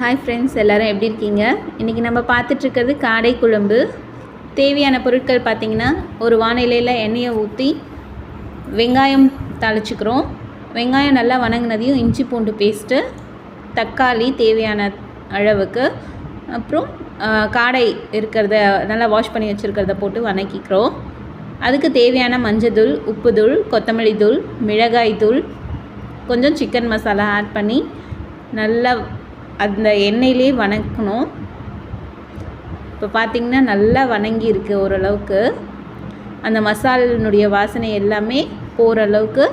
Hi friends எல்லோரும் எப்படி இருக்கீங்க? இன்றைக்கி நம்ம பார்த்துட்ருக்கிறது காடை குழம்பு. தேவையான பொருட்கள் பார்த்திங்கன்னா ஒரு வானிலையில் எண்ணெயை ஊற்றி வெங்காயம் தாளிச்சுக்கிறோம். வெங்காயம் நல்லா வணங்கினதையும் இஞ்சி பூண்டு பேஸ்ட்டு தக்காளி தேவையான அளவுக்கு அப்புறம் காடை இருக்கிறத நல்லா வாஷ் பண்ணி வச்சுருக்கிறத போட்டு வணக்கிக்கிறோம். அதுக்கு தேவையான மஞ்சத்தூள் தூள் கொத்தமல்லி தூள் மிளகாய் தூள் கொஞ்சம் சிக்கன் மசாலா ஆட் பண்ணி நல்லா அந்த எண்ணெயிலே வணக்கணும். இப்போ பார்த்திங்கன்னா நல்லா வணங்கி இருக்கு ஓரளவுக்கு. அந்த மசாலினுடைய வாசனை எல்லாமே போகிற அளவுக்கு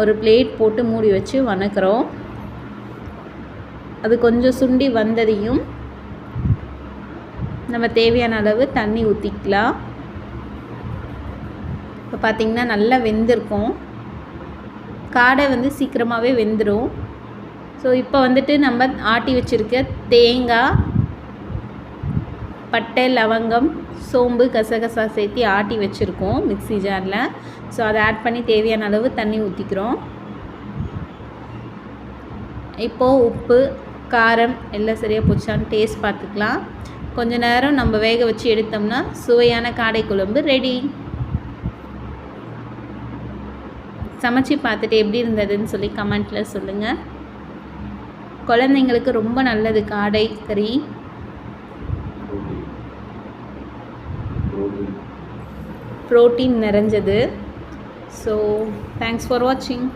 ஒரு பிளேட் போட்டு மூடி வச்சு வணக்குறோம். அது கொஞ்சம் சுண்டி வந்ததையும் நம்ம தேவையான அளவு தண்ணி ஊற்றிக்கலாம் இப்போ பார்த்திங்கன்னா நல்லா வெந்திருக்கும். காடை வந்து சீக்கிரமாகவே வெந்துடும் ஸோ இப்போ வந்துட்டு நம்ம ஆட்டி வச்சுருக்க தேங்காய் பட்டை லவங்கம் சோம்பு கசகசா சேர்த்து ஆட்டி வச்சுருக்கோம் மிக்ஸி ஜாரில். ஸோ அதை ஆட் பண்ணி தேவையான அளவு தண்ணி ஊற்றிக்கிறோம் இப்போது உப்பு காரம் எல்லாம் சரியாக போச்சான்னு டேஸ்ட் பார்த்துக்கலாம். கொஞ்ச நேரம் நம்ம வேக வச்சு எடுத்தோம்னா சுவையான காடை குழம்பு ரெடி சமைச்சு பார்த்துட்டு எப்படி இருந்ததுன்னு சொல்லி கமெண்ட்டில் சொல்லுங்கள் குழந்தைங்களுக்கு ரொம்ப நல்லது. காடை கறி. ப்ரோட்டீன் நிறைஞ்சது. ஸோ தேங்க்ஸ் ஃபார் வாட்சிங்